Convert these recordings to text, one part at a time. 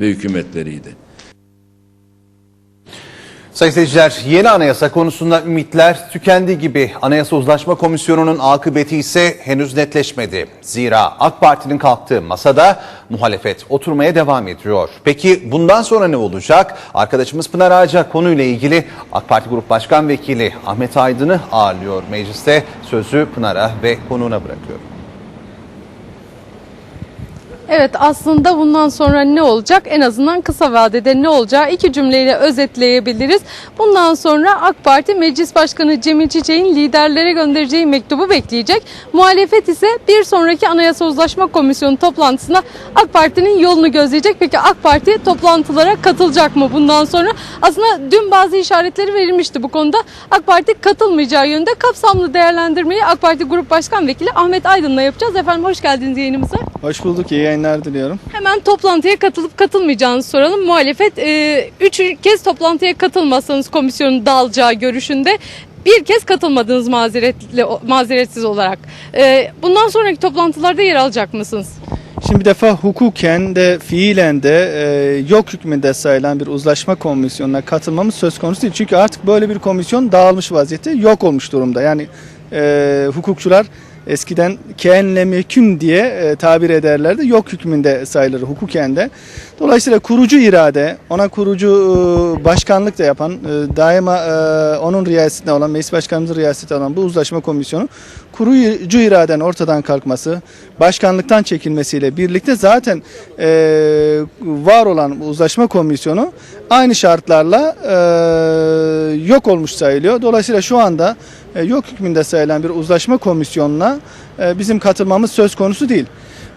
ve hükümetleriydi. Sayın seyirciler yeni anayasa konusunda ümitler tükendi gibi Anayasa Uzlaşma Komisyonu'nun akıbeti ise henüz netleşmedi. Zira AK Parti'nin kalktığı masada muhalefet oturmaya devam ediyor. Peki bundan sonra ne olacak? Arkadaşımız Pınar Ağaca konuyla ilgili AK Parti Grup Başkan Vekili Ahmet Aydın'ı ağırlıyor mecliste. Sözü Pınar'a ve konuğuna bırakıyorum. Evet aslında bundan sonra ne olacak? En azından kısa vadede ne olacağı iki cümleyle özetleyebiliriz. Bundan sonra AK Parti Meclis Başkanı Cemil Çiçek'in liderlere göndereceği mektubu bekleyecek. Muhalefet ise bir sonraki Anayasa Uzlaşma Komisyonu toplantısına AK Parti'nin yolunu gözleyecek. Peki AK Parti toplantılara katılacak mı bundan sonra? Aslında dün bazı işaretleri verilmişti bu konuda. AK Parti katılmayacağı yönde kapsamlı değerlendirmeyi AK Parti Grup Başkan Vekili Ahmet Aydın'la yapacağız. Efendim hoş geldiniz yayınımıza. Hoş bulduk, iyi yayınlar diliyorum. Hemen toplantıya katılıp katılmayacağınızı soralım. Muhalefet e, üç kez toplantıya katılmazsanız komisyonun dağılacağı görüşünde bir kez katılmadınız mazeretli, mazeretsiz olarak. E, bundan sonraki toplantılarda yer alacak mısınız? Şimdi bir defa hukuken de fiilen de e, yok hükmünde sayılan bir uzlaşma komisyonuna katılmamız söz konusu değil. Çünkü artık böyle bir komisyon dağılmış vaziyette yok olmuş durumda. Yani e, hukukçular eskiden kenle mekün diye e, tabir ederlerdi. Yok hükmünde sayılır hukuken de. Dolayısıyla kurucu irade, ona kurucu e, başkanlık da yapan, e, daima onun riyasetinde olan, meclis başkanımızın riyasetinde olan bu uzlaşma komisyonu kurucu iraden ortadan kalkması, başkanlıktan çekilmesiyle birlikte zaten e, var olan uzlaşma komisyonu aynı şartlarla e, yok olmuş sayılıyor. Dolayısıyla şu anda e, yok hükmünde sayılan bir uzlaşma komisyonuna e, bizim katılmamız söz konusu değil.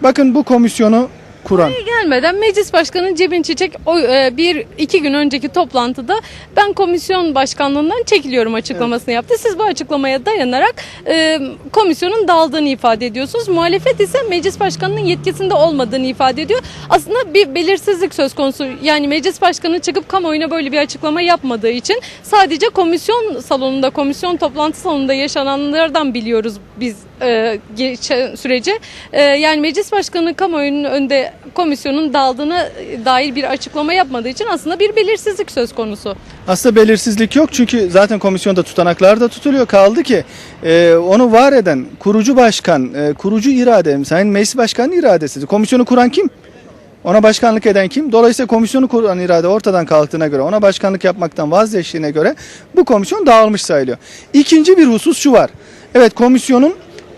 Bakın bu komisyonu kuran Gelmeden Meclis Başkanı Cebin Çiçek o, e, bir iki gün önceki toplantıda ben komisyon başkanlığından çekiliyorum açıklamasını yaptı. Siz bu açıklamaya dayanarak e, komisyonun dağıldığını ifade ediyorsunuz. Muhalefet ise Meclis Başkanı'nın yetkisinde olmadığını ifade ediyor. Aslında bir belirsizlik söz konusu. Yani Meclis Başkanı çıkıp kamuoyuna böyle bir açıklama yapmadığı için sadece komisyon salonunda, komisyon toplantı salonunda yaşananlardan biliyoruz biz e, geçen süreci. E, yani Meclis Başkanı kamuoyunun önünde komisyonun dağıldığına dair bir açıklama yapmadığı için aslında bir belirsizlik söz konusu. Aslında belirsizlik yok çünkü zaten komisyonda tutanaklar da tutuluyor. Kaldı ki e, onu var eden kurucu başkan, e, kurucu irade, Sayın Meclis Başkanı'nın iradesi. Komisyonu kuran kim? Ona başkanlık eden kim? Dolayısıyla komisyonu kuran irade ortadan kalktığına göre, ona başkanlık yapmaktan vazgeçtiğine göre bu komisyon dağılmış sayılıyor. İkinci bir husus şu var. Evet komisyonun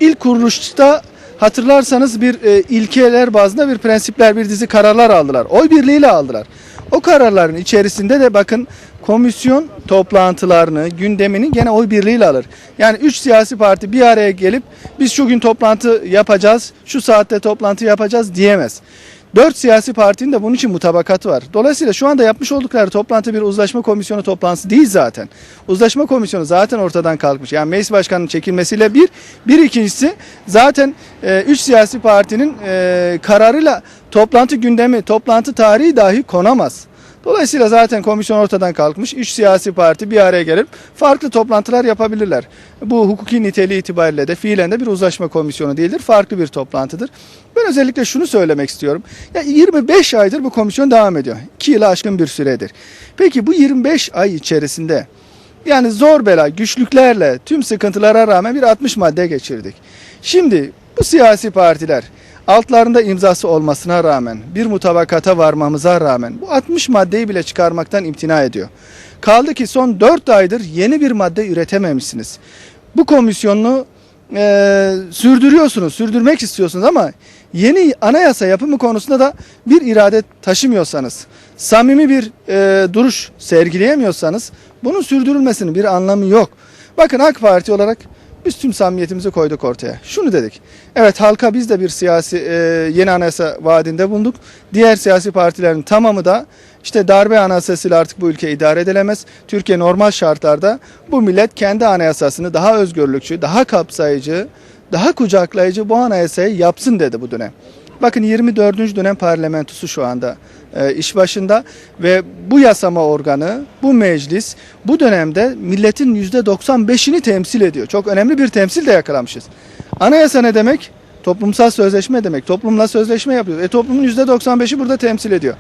ilk kuruluşta hatırlarsanız bir e, ilkeler bazında bir prensipler, bir dizi kararlar aldılar. Oy birliğiyle aldılar. O kararların içerisinde de bakın komisyon toplantılarını, gündemini gene oy birliğiyle alır. Yani üç siyasi parti bir araya gelip biz şu gün toplantı yapacağız, şu saatte toplantı yapacağız diyemez. Dört siyasi partinin de bunun için mutabakatı var. Dolayısıyla şu anda yapmış oldukları toplantı bir uzlaşma komisyonu toplantısı değil zaten. Uzlaşma komisyonu zaten ortadan kalkmış. Yani meclis başkanının çekilmesiyle bir, bir ikincisi zaten e, üç siyasi partinin e, kararıyla toplantı gündemi, toplantı tarihi dahi konamaz. Dolayısıyla zaten komisyon ortadan kalkmış. Üç siyasi parti bir araya gelip farklı toplantılar yapabilirler. Bu hukuki niteliği itibariyle de fiilen de bir uzlaşma komisyonu değildir. Farklı bir toplantıdır. Ben özellikle şunu söylemek istiyorum. Ya 25 aydır bu komisyon devam ediyor. 2 yılı aşkın bir süredir. Peki bu 25 ay içerisinde yani zor bela, güçlüklerle, tüm sıkıntılara rağmen bir 60 madde geçirdik. Şimdi bu siyasi partiler altlarında imzası olmasına rağmen, bir mutabakata varmamıza rağmen bu 60 maddeyi bile çıkarmaktan imtina ediyor. Kaldı ki son 4 aydır yeni bir madde üretememişsiniz. Bu komisyonu e, sürdürüyorsunuz, sürdürmek istiyorsunuz ama yeni anayasa yapımı konusunda da bir irade taşımıyorsanız, samimi bir e, duruş sergileyemiyorsanız bunun sürdürülmesinin bir anlamı yok. Bakın AK Parti olarak biz tüm samimiyetimizi koyduk ortaya. Şunu dedik. Evet halka biz de bir siyasi e, yeni anayasa vaadinde bulunduk. Diğer siyasi partilerin tamamı da işte darbe anayasasıyla artık bu ülke idare edilemez. Türkiye normal şartlarda bu millet kendi anayasasını daha özgürlükçü, daha kapsayıcı, daha kucaklayıcı bu anayasayı yapsın dedi bu dönem. Bakın 24. dönem parlamentosu şu anda e, iş başında ve bu yasama organı, bu meclis bu dönemde milletin %95'ini temsil ediyor. Çok önemli bir temsil de yakalamışız. Anayasa ne demek? Toplumsal sözleşme demek. Toplumla sözleşme yapıyor. E toplumun %95'i burada temsil ediyor.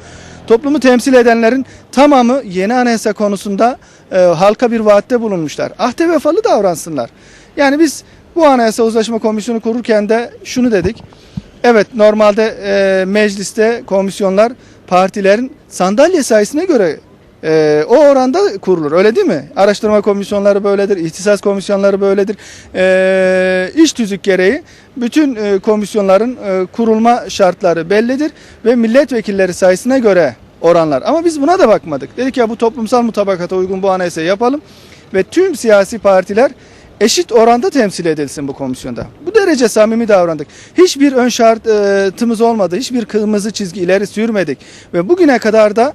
Toplumu temsil edenlerin tamamı yeni anayasa konusunda e, halka bir vaatte bulunmuşlar. Ahde vefalı davransınlar. Yani biz bu anayasa uzlaşma komisyonu kururken de şunu dedik. Evet normalde e, mecliste komisyonlar partilerin sandalye sayısına göre e, o oranda kurulur öyle değil mi? Araştırma komisyonları böyledir, ihtisas komisyonları böyledir. E, iş tüzük gereği bütün e, komisyonların e, kurulma şartları bellidir ve milletvekilleri sayısına göre oranlar. Ama biz buna da bakmadık. Dedik ya bu toplumsal mutabakata uygun bu anayasayı yapalım ve tüm siyasi partiler eşit oranda temsil edilsin bu komisyonda. Bu derece samimi davrandık. Hiçbir ön şartımız olmadı. Hiçbir kırmızı çizgi ileri sürmedik. Ve bugüne kadar da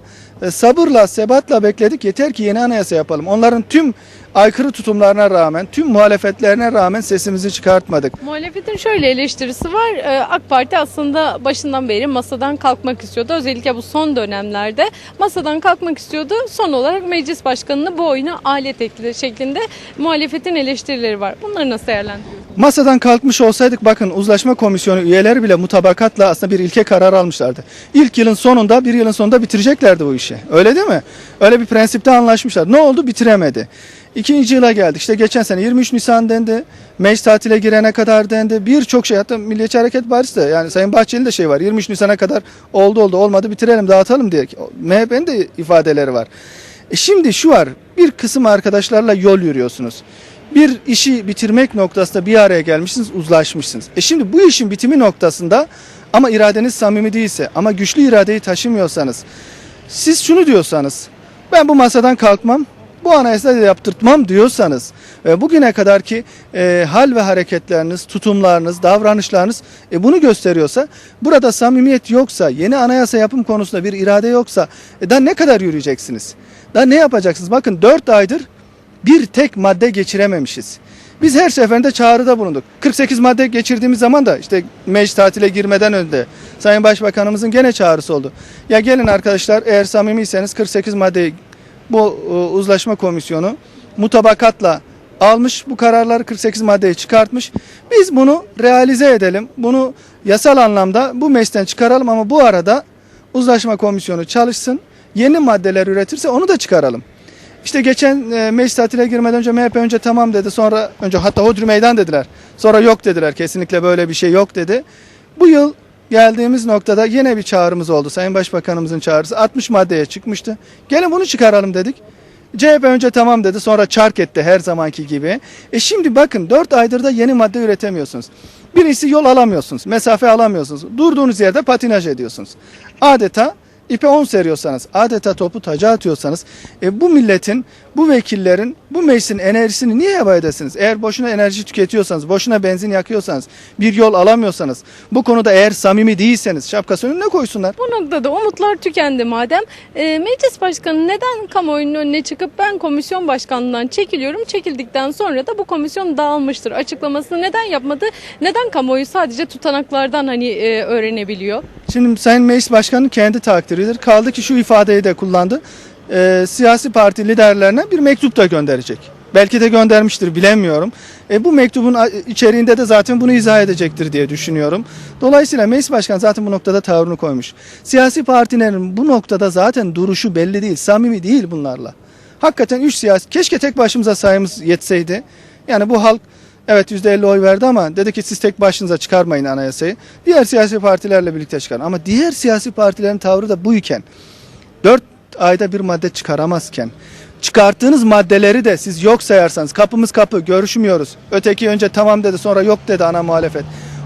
sabırla, sebatla bekledik. Yeter ki yeni anayasa yapalım. Onların tüm aykırı tutumlarına rağmen, tüm muhalefetlerine rağmen sesimizi çıkartmadık. Muhalefetin şöyle eleştirisi var. Ee, AK Parti aslında başından beri masadan kalkmak istiyordu. Özellikle bu son dönemlerde masadan kalkmak istiyordu. Son olarak meclis başkanını bu oyuna alet ekli şeklinde muhalefetin eleştirileri var. Bunları nasıl değerlendiriyorsunuz? Masadan kalkmış olsaydık bakın uzlaşma komisyonu üyeleri bile mutabakatla aslında bir ilke karar almışlardı. İlk yılın sonunda bir yılın sonunda bitireceklerdi bu işi. Öyle değil mi? Öyle bir prensipte anlaşmışlar. Ne oldu? Bitiremedi. İkinci yıla geldik. İşte geçen sene 23 Nisan dendi. Meclis tatile girene kadar dendi. Birçok şey hatta Milliyetçi Hareket Partisi de yani Sayın Bahçeli'nin de şey var. 23 Nisan'a kadar oldu oldu olmadı bitirelim dağıtalım diye. MHP'nin de ifadeleri var. E şimdi şu var. Bir kısım arkadaşlarla yol yürüyorsunuz. Bir işi bitirmek noktasında bir araya gelmişsiniz, uzlaşmışsınız. E şimdi bu işin bitimi noktasında ama iradeniz samimi değilse, ama güçlü iradeyi taşımıyorsanız, siz şunu diyorsanız, ben bu masadan kalkmam, bu anayasayı da yaptırtmam diyorsanız ve bugüne kadar ki e, hal ve hareketleriniz, tutumlarınız, davranışlarınız e, bunu gösteriyorsa, burada samimiyet yoksa, yeni anayasa yapım konusunda bir irade yoksa, e, daha ne kadar yürüyeceksiniz? Daha ne yapacaksınız? Bakın 4 aydır bir tek madde geçirememişiz. Biz her seferinde çağrıda bulunduk. 48 madde geçirdiğimiz zaman da işte meclis tatile girmeden önce Sayın Başbakanımızın gene çağrısı oldu. Ya gelin arkadaşlar eğer samimiyseniz 48 maddeyi bu e, uzlaşma komisyonu mutabakatla almış bu kararları 48 maddeyi çıkartmış. Biz bunu realize edelim. Bunu yasal anlamda bu meclisten çıkaralım ama bu arada uzlaşma komisyonu çalışsın. Yeni maddeler üretirse onu da çıkaralım. İşte geçen e, meclis tatile girmeden önce MHP önce tamam dedi. Sonra önce hatta hodri meydan dediler. Sonra yok dediler. Kesinlikle böyle bir şey yok dedi. Bu yıl geldiğimiz noktada yine bir çağrımız oldu. Sayın Başbakanımızın çağrısı 60 maddeye çıkmıştı. Gelin bunu çıkaralım dedik. CHP önce tamam dedi sonra çark etti her zamanki gibi. E şimdi bakın 4 aydır da yeni madde üretemiyorsunuz. Birincisi yol alamıyorsunuz, mesafe alamıyorsunuz. Durduğunuz yerde patinaj ediyorsunuz. Adeta ipe 10 seriyorsanız, adeta topu taca atıyorsanız e, bu milletin, bu vekillerin, bu meclisin enerjisini niye heba edesiniz? Eğer boşuna enerji tüketiyorsanız, boşuna benzin yakıyorsanız, bir yol alamıyorsanız, bu konuda eğer samimi değilseniz şapkası önüne koysunlar. Bu noktada umutlar tükendi madem. E, meclis başkanı neden kamuoyunun önüne çıkıp ben komisyon başkanlığından çekiliyorum. Çekildikten sonra da bu komisyon dağılmıştır açıklamasını neden yapmadı? Neden kamuoyu sadece tutanaklardan hani e, öğrenebiliyor? Şimdi Sayın Meclis Başkanı kendi takdiridir. Kaldı ki şu ifadeyi de kullandı. Ee, siyasi parti liderlerine bir mektup da gönderecek. Belki de göndermiştir bilemiyorum. E, bu mektubun içeriğinde de zaten bunu izah edecektir diye düşünüyorum. Dolayısıyla Meclis Başkanı zaten bu noktada tavrını koymuş. Siyasi partilerin bu noktada zaten duruşu belli değil, samimi değil bunlarla. Hakikaten üç siyasi, keşke tek başımıza sayımız yetseydi. Yani bu halk Evet %50 oy verdi ama dedi ki siz tek başınıza çıkarmayın anayasayı. Diğer siyasi partilerle birlikte çıkarın. Ama diğer siyasi partilerin tavrı da buyken 4 ayda bir madde çıkaramazken çıkarttığınız maddeleri de siz yok sayarsanız kapımız kapı görüşmüyoruz. Öteki önce tamam dedi sonra yok dedi ana muhalefet.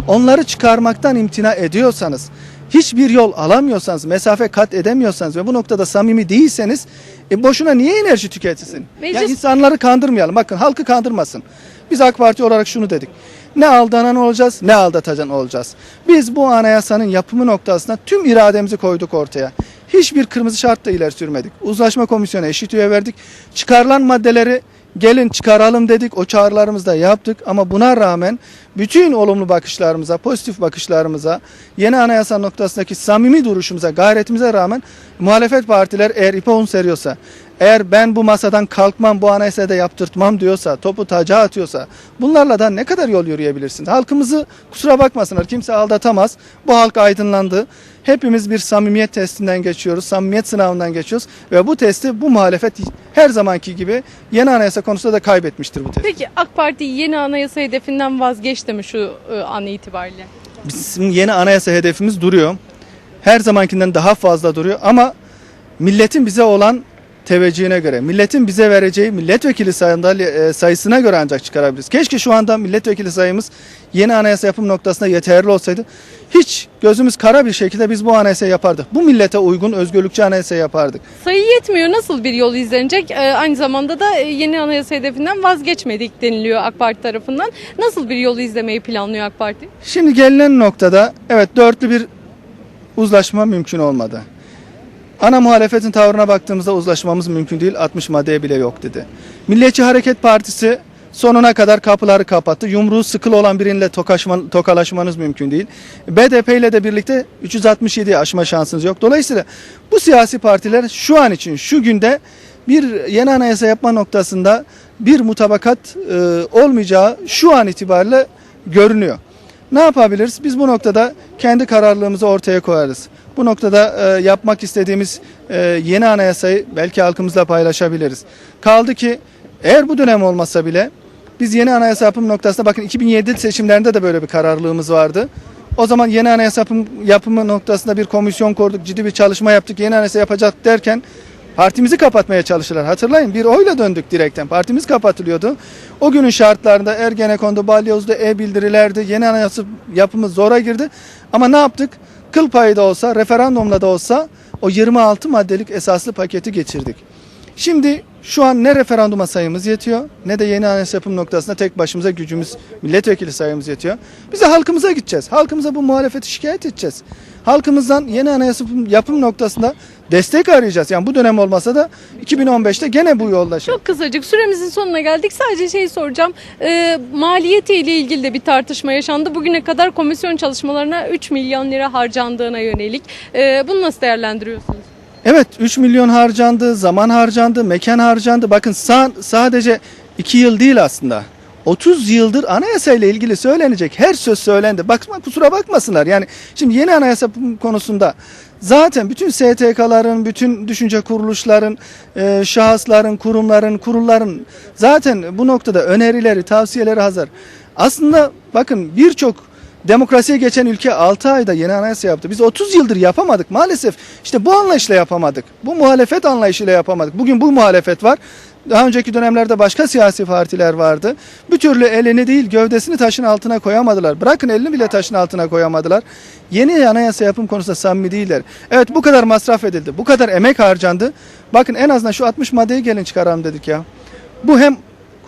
Onları çıkarmaktan imtina ediyorsanız hiçbir yol alamıyorsanız, mesafe kat edemiyorsanız ve bu noktada samimi değilseniz e boşuna niye enerji tüketilsin? Meclis- Ya insanları kandırmayalım. Bakın halkı kandırmasın. Biz AK Parti olarak şunu dedik. Ne aldanan olacağız ne aldatacan olacağız. Biz bu anayasanın yapımı noktasında tüm irademizi koyduk ortaya. Hiçbir kırmızı şart da ileri sürmedik. Uzlaşma komisyonu eşit üye verdik. Çıkarılan maddeleri gelin çıkaralım dedik. O çağrılarımızı da yaptık ama buna rağmen bütün olumlu bakışlarımıza, pozitif bakışlarımıza, yeni anayasa noktasındaki samimi duruşumuza, gayretimize rağmen muhalefet partiler eğer ipe un seriyorsa, eğer ben bu masadan kalkmam, bu anayasada yaptırtmam diyorsa, topu taca atıyorsa bunlarla da ne kadar yol yürüyebilirsiniz? Halkımızı kusura bakmasınlar kimse aldatamaz. Bu halk aydınlandı. Hepimiz bir samimiyet testinden geçiyoruz, samimiyet sınavından geçiyoruz ve bu testi bu muhalefet her zamanki gibi yeni anayasa konusunda da kaybetmiştir bu testi. Peki AK Parti yeni anayasa hedefinden vazgeçti mi şu e, an itibariyle? Bizim yeni anayasa hedefimiz duruyor. Her zamankinden daha fazla duruyor ama milletin bize olan teveccühüne göre, milletin bize vereceği milletvekili sandalye sayısına göre ancak çıkarabiliriz. Keşke şu anda milletvekili sayımız yeni anayasa yapım noktasında yeterli olsaydı. Hiç gözümüz kara bir şekilde biz bu anayasayı yapardık. Bu millete uygun özgürlükçü anayasa yapardık. Sayı yetmiyor. Nasıl bir yol izlenecek? E, aynı zamanda da e, yeni anayasa hedefinden vazgeçmedik deniliyor AK Parti tarafından. Nasıl bir yolu izlemeyi planlıyor AK Parti? Şimdi gelinen noktada evet dörtlü bir uzlaşma mümkün olmadı. Ana muhalefetin tavrına baktığımızda uzlaşmamız mümkün değil 60 maddeye bile yok dedi. Milliyetçi Hareket Partisi sonuna kadar kapıları kapattı. Yumruğu sıkılı olan biriyle tokaşma, tokalaşmanız mümkün değil. BDP ile de birlikte 367'yi aşma şansınız yok. Dolayısıyla bu siyasi partiler şu an için şu günde bir yeni anayasa yapma noktasında bir mutabakat e, olmayacağı şu an itibariyle görünüyor. Ne yapabiliriz? Biz bu noktada kendi kararlılığımızı ortaya koyarız. Bu noktada e, yapmak istediğimiz e, yeni anayasayı belki halkımızla paylaşabiliriz. Kaldı ki eğer bu dönem olmasa bile biz yeni anayasa yapım noktasında bakın 2007 seçimlerinde de böyle bir kararlılığımız vardı. O zaman yeni anayasa yapım, yapımı noktasında bir komisyon kurduk, ciddi bir çalışma yaptık, yeni anayasa yapacak derken partimizi kapatmaya çalıştılar. Hatırlayın bir oyla döndük direkten. Partimiz kapatılıyordu. O günün şartlarında Ergenekon'da, Balyoz'da, e-bildirilerde yeni anayasa yapımı zora girdi. Ama ne yaptık? Kıl payı da olsa, referandumla da olsa o 26 maddelik esaslı paketi geçirdik. Şimdi şu an ne referanduma sayımız yetiyor ne de yeni anayasa yapım noktasında tek başımıza gücümüz milletvekili sayımız yetiyor. Biz de halkımıza gideceğiz. Halkımıza bu muhalefeti şikayet edeceğiz. Halkımızdan yeni anayasa yapım- noktasında destek arayacağız. Yani bu dönem olmasa da 2015'te gene bu yolda. Çok kısacık süremizin sonuna geldik. Sadece şey soracağım. E, maliyetiyle ilgili de bir tartışma yaşandı. Bugüne kadar komisyon çalışmalarına 3 milyon lira harcandığına yönelik. E, bunu nasıl değerlendiriyorsunuz? Evet 3 milyon harcandı, zaman harcandı, mekan harcandı. Bakın sa- sadece 2 yıl değil aslında. 30 yıldır anayasa ile ilgili söylenecek her söz söylendi. Bakma kusura bakmasınlar. Yani şimdi yeni anayasa konusunda zaten bütün STK'ların, bütün düşünce kuruluşların, e, şahısların, kurumların, kurulların zaten bu noktada önerileri, tavsiyeleri hazır. Aslında bakın birçok Demokrasiye geçen ülke 6 ayda yeni anayasa yaptı. Biz 30 yıldır yapamadık maalesef. İşte bu anlayışla yapamadık. Bu muhalefet anlayışıyla yapamadık. Bugün bu muhalefet var. Daha önceki dönemlerde başka siyasi partiler vardı. Bir türlü elini değil gövdesini taşın altına koyamadılar. Bırakın elini bile taşın altına koyamadılar. Yeni anayasa yapım konusunda samimi değiller. Evet bu kadar masraf edildi. Bu kadar emek harcandı. Bakın en azından şu 60 maddeyi gelin çıkaralım dedik ya. Bu hem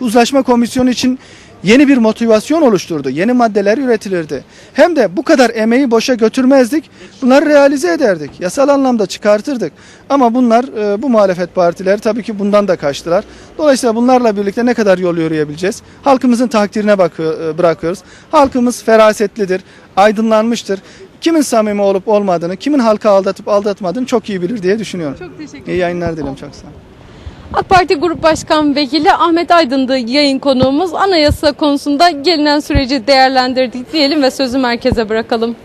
uzlaşma komisyonu için yeni bir motivasyon oluşturdu. Yeni maddeler üretilirdi. Hem de bu kadar emeği boşa götürmezdik. Bunları realize ederdik. Yasal anlamda çıkartırdık. Ama bunlar e, bu muhalefet partileri tabii ki bundan da kaçtılar. Dolayısıyla bunlarla birlikte ne kadar yol yürüyebileceğiz? Halkımızın takdirine bakıyor, e, bırakıyoruz. Halkımız ferasetlidir, aydınlanmıştır. Kimin samimi olup olmadığını, kimin halka aldatıp aldatmadığını çok iyi bilir diye düşünüyorum. Çok teşekkür İyi yayınlar dilerim çok sağ olun. AK Parti Grup Başkan Vekili Ahmet Aydın'dı yayın konuğumuz. Anayasa konusunda gelinen süreci değerlendirdik diyelim ve sözü merkeze bırakalım.